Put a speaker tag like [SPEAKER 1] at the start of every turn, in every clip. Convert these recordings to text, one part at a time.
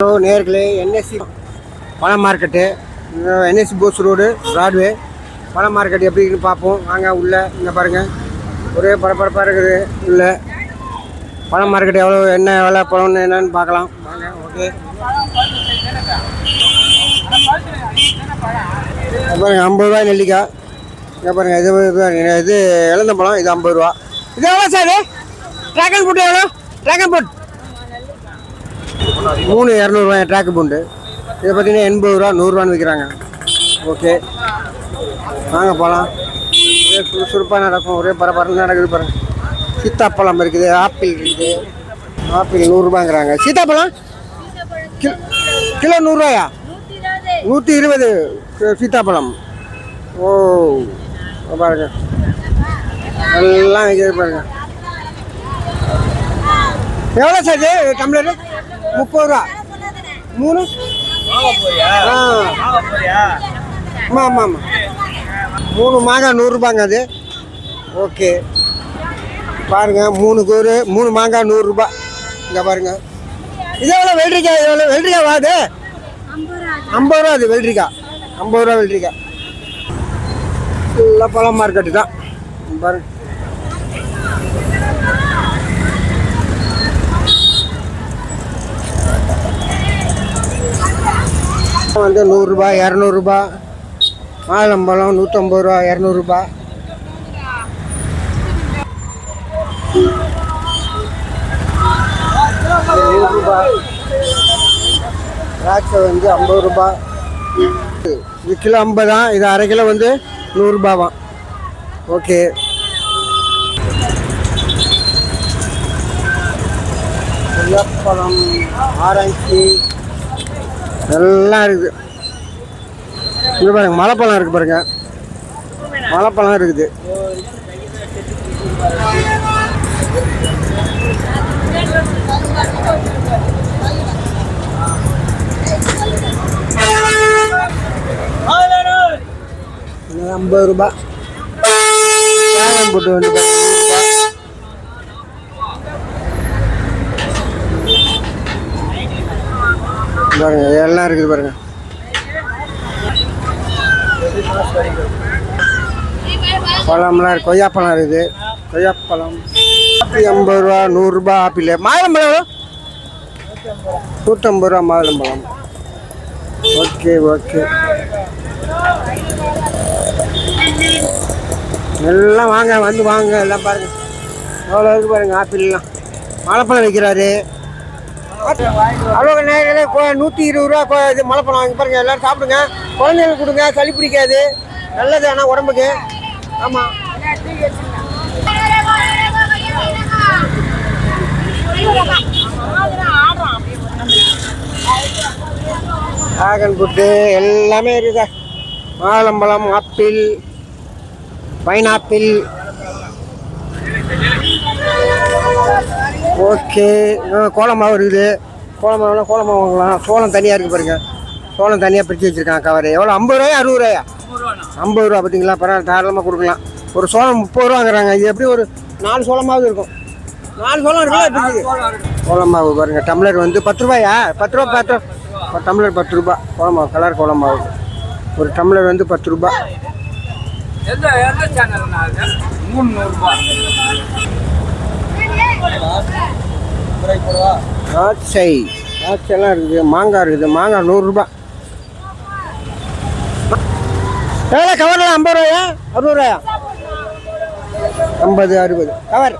[SPEAKER 1] Hello நேர்களே NSC பழ market NSC Bose road Broadway பழ மார்க்கெட் எப்படி இருக்குன்னு பார்ப்போம் வாங்க உள்ள இங்கே பாருங்கள் ஒரே பரபரப்பாக இருக்குது உள்ள பழ மார்க்கெட் எவ்வளோ என்ன விலை பழம்னு என்னன்னு பார்க்கலாம் வாங்க ஓகே பாருங்கள் பாருங்க ஐம்பது ரூபாய் நெல்லிக்காய் இங்கே பாருங்கள் இது இது- இது இழந்த பழம் இது ஐம்பது ரூபா இது எவ்வளோ சார் ட்ராகன் ஃபுட் எவ்வளோ ட்ராகன் ஃபுட் மூணு இரநூறுவா ட்ராக்கு பூண்டு. இதை பார்த்தீங்கன்னா எண்பது ரூபா நூறுரூவான்னு விற்கிறாங்க. ஓகே வாங்க போகலாம் ஒரே சுறுசுறுப்பாக நடக்கும். ஒரே பரபரன்னு நடக்குது பாருங்க. சீத்தாப்பழம் இருக்குது ஆப்பிள் இருக்குது. ஆப்பிள் நூறுரூபாங்கிறாங்க சீத்தாப்பழம்? கிலோ கிலோ நூறுரூவாயா நூற்றி இருபது. சீத்தாப்பழம். ஓ பாருங்க. எல்லாம் விற்கிறது பாருங்க. எவ்வளோ சார் இது? டம்ளரு? முப்பது ரூபா. மூணு? ஆ. ஆமாம் ஆமாம் ஆமாம் மூணு மாங்காய் நூறுரூபாங்க அது. ஓகே. பாருங்கள் மூணு கூறு மூணு மாங்காய் நூறுரூபா இங்கே பாருங்கள் இது எவ்வளோ வெள்ளரிக்காய் எவ்வளோ வெள்ளரிக்காய் வாது ஐம்பது ரூபா அது. வெள்ளரிக்காய் ஐம்பது ரூபா வெள்ளரிக்காய் ஃபுல்லாக பழம் மார்க்கெட்டு தான் பாருங்க. வந்து நூறுரூபா இரநூறுபா. மாதுளம்பழம் நூற்றம்பது ரூபா இரநூறுபா. நூறுரூபா திராட்சை வந்து ஐம்பது ரூபா. இது கிலோ ஐம்பதா? இது அரை கிலோ வந்து நூறுரூபாவாம் ஓகே. பழம் ஆரஞ்சு எல்லாம் இருக்குது. இங்கே பாருங்க மலைப்பழம் இருக்குது பாருங்க. மலைப்பழம் இருக்குது. ஐம்பது ரூபாய். போட்டு வந்து பாருங்க, நூறு ரூபாய். பாருங்க எல்லாம் இருக்குது பாருங்க. பழம்லாம் இருக்கு. கொய்யாப்பழம் இருக்குது. கொய்யாப்பழம் ஆப்பிள் ஐம்பது ரூபா நூறுரூபா ஆப்பிள். மாதுளம்பழம் நூற்றம்பது ரூபா மாதுளம்பழம் ஓகே ஓகே. எல்லாம் வாங்க வந்து வாங்க. எல்லாம் பாருங்க. எவ்வளோ இருக்கு பாருங்க ஆப்பிள்லாம். வாழைப்பழம் வைக்கிறாரு அவ்வளோ நேரத்தில் நூற்றி இருபது ரூபா இது மலைப்பழம் வாங்கி பாருங்கள் எல்லோரும் சாப்பிடுங்க. குழந்தைங்களுக்கு கொடுங்க. சளி பிடிக்காது. நல்லது ஆனால் உடம்புக்கு. ஆமாம் டிராகன் ஃபுட்டு எல்லாமே இருக்குதா. மாதுளம்பழம் ஆப்பிள் பைனாப்பிள். ஓகே கோலமாவு இருக்குது. கோலம் கோலமாக வாங்கலாம். சோளம் தனியாக இருக்குது பாருங்க. சோளம் தனியாக பிரித்து வச்சுருக்காங்க கவர். எவ்வளோ ஐம்பது ரூபாயா? அறுபது ரூபாயா? ஐம்பது ரூபா பார்த்தீங்களா? பரவாயில்ல தாராளமாக கொடுக்கலாம். ஒரு சோளம் முப்பது ரூபாங்கிறாங்க இது எப்படி ஒரு நாலு சோளமாவது இருக்கும்? நாலு சோளம் இருக்குல்ல கோலமாவு பாருங்கள் பாருங்க. டம்ளர் வந்து பத்து ரூபாயா? பத்து ரூபா பத்து ரூபா. டம்ளர் பத்து ரூபா. கோலம் மாவு கலர் கோலமாவு ஒரு டம்ளர் வந்து பத்து ரூபா.
[SPEAKER 2] எந்த எந்த
[SPEAKER 1] திராட்சை. திராட்சைலாம் இருக்குது. மாங்காய் இருக்குது. மாங்காய் நூறுரூபா. எவ்வளோ கவரில் ஐம்பது ரூபாயா? அறுபது ரூபாயா? ஐம்பது அறுபது. கவர்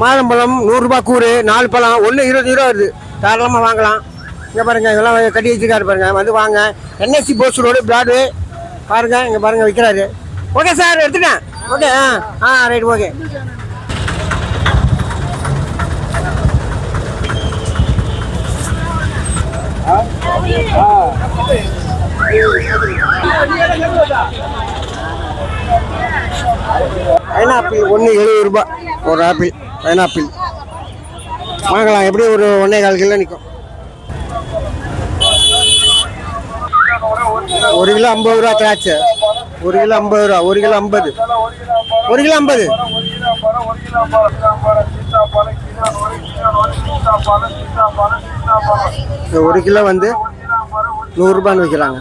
[SPEAKER 1] மாதம்பழம் நூறுரூபா கூறு நாலு பழம் ஒன்று இருபது ரூபா வருது. தாராளமாக வாங்கலாம். இங்கே பாருங்கள் இதெல்லாம் கட்டி வச்சுருக்காரு பாருங்கள் வந்து வாங்க. என்எஸ்சி போஸ் ரோடு பிராட்வே பாருங்க இங்கே பாருங்க விற்கிறாரு ஓகே சார் எடுத்துட்டேன். Okay ah ah right okay pineapple ஒன்று எழுபது ரூபாய். ஒரு ஆப்பிள். பைனாப்பிள் வாங்கலாம் எப்படி ஒரு ஒன்றே கால் கிலோ நிற்கும் ஒரு கிலோ ஐம்பது ரூபா திராட்சை. ஒரு கிலோ ஐம்பது ரூபா ஒரு கிலோ ஐம்பது. ஒரு கிலோ ஐம்பது. ஒரு கிலோ வந்து நூறுரூபான்னு விற்கிறாங்க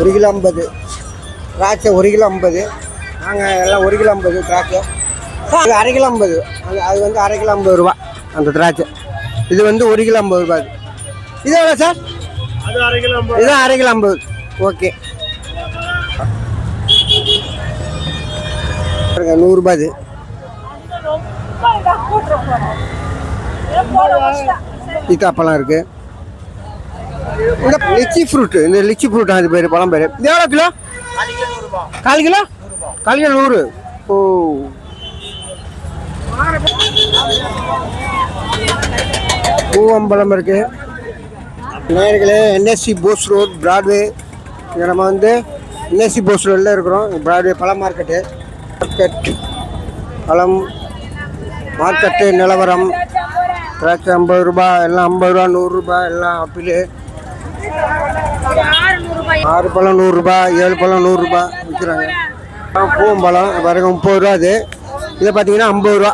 [SPEAKER 1] ஒரு கிலோ ஐம்பது. திராட்சை ஒரு கிலோ ஐம்பது. நாங்கள் எல்லாம் ஒரு கிலோ ஐம்பது திராட்சை. இது அரை கிலோ ஐம்பது அது அது வந்து அரை கிலோ ஐம்பது ரூபா அந்த திராட்சை. இது வந்து ஒரு கிலோ ஐம்பது ரூபா இது இது எவ்வளோ சார்?
[SPEAKER 3] அது அரை கிலோ
[SPEAKER 1] இது அரை கிலோ ஐம்பது ஓகே நூறுரூபா இது சீத்தாப்பழம் இருக்கு. இந்த லிச்சி ஃப்ரூட் இந்த லிச்சி ஃப்ரூட் அது பேர் பழம் பேர். எவ்வளோ கிலோ? கால் கிலோ. கால் கிலோ நூறு. ஓ. பூவம்பலம் இருக்கு. நேர்களே என்எஸ்சி போஸ் ரோட் பிராட்வே இங்கே நம்ம வந்து என்எஸ்சி போஸ் ரோடில் இருக்கிறோம். பிராட்வே பழம் மார்க்கெட்டு மார்க்கெட் பழம் மார்க்கெட்டு நிலவரம். திராட்சை ஐம்பது ரூபா எல்லாம் ஐம்பது ரூபா நூறுரூபா எல்லாம் ஆப்பிள் ஆறு பழம் நூறுரூபா ஏழு பழம் நூறுரூபா விற்கிறாங்க பூவம்பழம் பாருங்க முப்பது ரூபா அது. இதை பார்த்தீங்கன்னா ஐம்பது ரூபா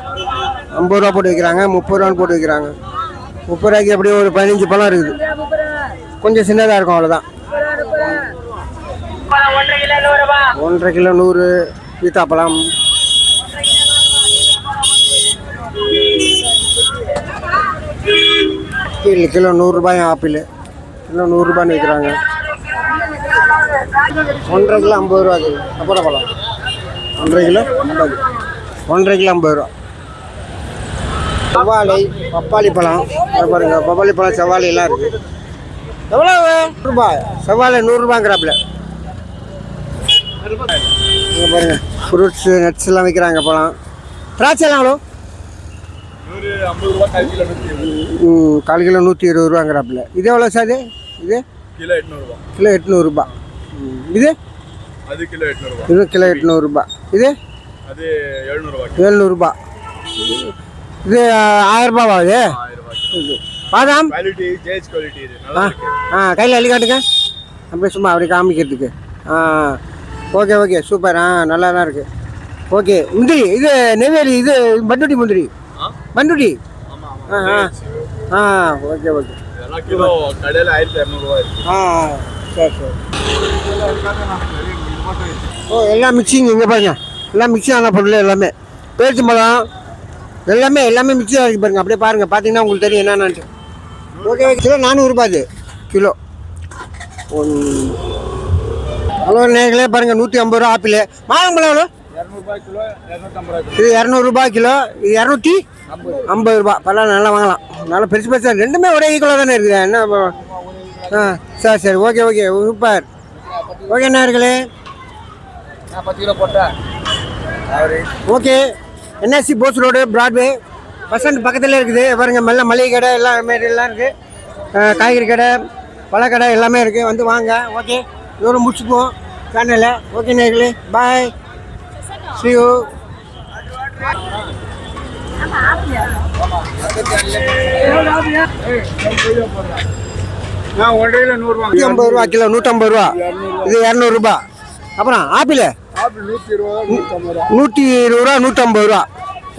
[SPEAKER 1] ஐம்பது ரூபா போட்டு வைக்கிறாங்க முப்பது ரூபான்னு போட்டு வைக்கிறாங்க முப்பது ரூபாய்க்கு எப்படியும் ஒரு பதினஞ்சு பழம் இருக்குது. கொஞ்சம் சின்னதாக இருக்கும் அவ்வளோதான் ஒன்றரை கிலோ நூறு பீத்தாப்பழம். கீழே கிலோ நூறுரூபாயும் ஆப்பிள். கிலோ நூறுரூபான்னு விற்கிறாங்க. ஒன்றரை கிலோ ஐம்பது ரூபா அது அப்புறம் பழம் ஒன்றரை கிலோ ஐம்பது. ஒன்றரை கிலோ ஐம்பது ரூபா. செவ்வாழை பப்பாளி பழம். பாருங்க பப்பாளி பழம் செவ்வாழை எல்லாம் இருக்கு எவ்வளோ ரூபா. செவ்வாழை நூறுரூபாங்கிறாப்புல இங்க பாருங்க ஃப்ரூட்ஸ் நட்ஸ் எல்லாம் விற்கிறாங்க பழம். திராட்சை எல்லாம் எவ்வளோ ம், கால் கிலோ நூற்றி இருபது ரூபாங்கிறாப்புல. இது எவ்வளோ சார் இது? இது?
[SPEAKER 3] கிலோ எட்நூறுபா
[SPEAKER 1] கிலோ எட்நூறுபா இது?
[SPEAKER 3] அது கிலோ எட்நூறுபா
[SPEAKER 1] இது? கிலோ எட்நூறுபா இது
[SPEAKER 3] அது எழுநூறுபா
[SPEAKER 1] ஏழ்நூறுபா இது
[SPEAKER 3] ஆயிரம் ரூபாய்
[SPEAKER 1] இது. பாதாம் ஆ ஆ கையில் அள்ளி காட்டுங்க. அப்படியே சும்மா அப்படியே காமிக்கிறதுக்கு. Ah okay okay. சூப்பர். ஆ நல்லா தான் இருக்குது ஓகே. முந்திரி இது நெய்வேலி இது பண்டுட்டி முந்திரி.
[SPEAKER 3] ஆமா
[SPEAKER 1] ஆ ஆ. Okay okay. ஆ சரி சரி. ஓ எல்லாம் மிக்சிங் இங்கே பாருங்க. எல்லாம் மிக்சிங் ஆன பொருள் எல்லாமே. பேரிச்சம்பழம் எல்லாமே எல்லாமே மிக்சிங் ஆகி பாருங்க. அப்படியே பாருங்க. பார்த்தீங்கன்னா உங்களுக்கு தெரியும் என்னென்னு ஓகே கிலோ நானூறுரூபா அது. கிலோ. ஹலோ நேர்களே பாருங்கள் நூற்றி ஐம்பது ரூபா ஆப்பிள். மாதம்பழம் எவ்வளோ இது இரநூறுபா கிலோ. இது இரநூத்தி ஐம்பது ரூபா. பரவாயில்ல நல்லா வாங்கலாம். நல்லா பெருசு பெருசாக ரெண்டுமே ஒரே ஈக்குவலாக தானே இருக்குது என்ன ஆ சரி சரி. Okay okay. சூப்பர் ஓகே நேர்களே. Okay. NSC Bose road Broadway bus stand பக்கத்தில் இருக்குது. பாருங்க மெல்ல மளிகை கடை எல்லாம் எல்லாம் இருக்குது காய்கறி கடை பழக்கடை எல்லாமே இருக்குது வந்து வாங்க. ஓகே இதோட முடிச்சுக்குவோம். சேனலில் ஓகே நேர்களே. பாய்
[SPEAKER 3] கிலோ நூறுரூவா
[SPEAKER 1] நூற்றி ஐம்பது ரூபா கிலோ நூற்றம்பது ரூபா. இது இரநூறுபா அப்புறம் ஆப்பிள்? நூற்றி இருபது ரூபா நூற்றம்பது ரூபா.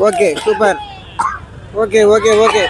[SPEAKER 1] Okay super. Okay okay okay.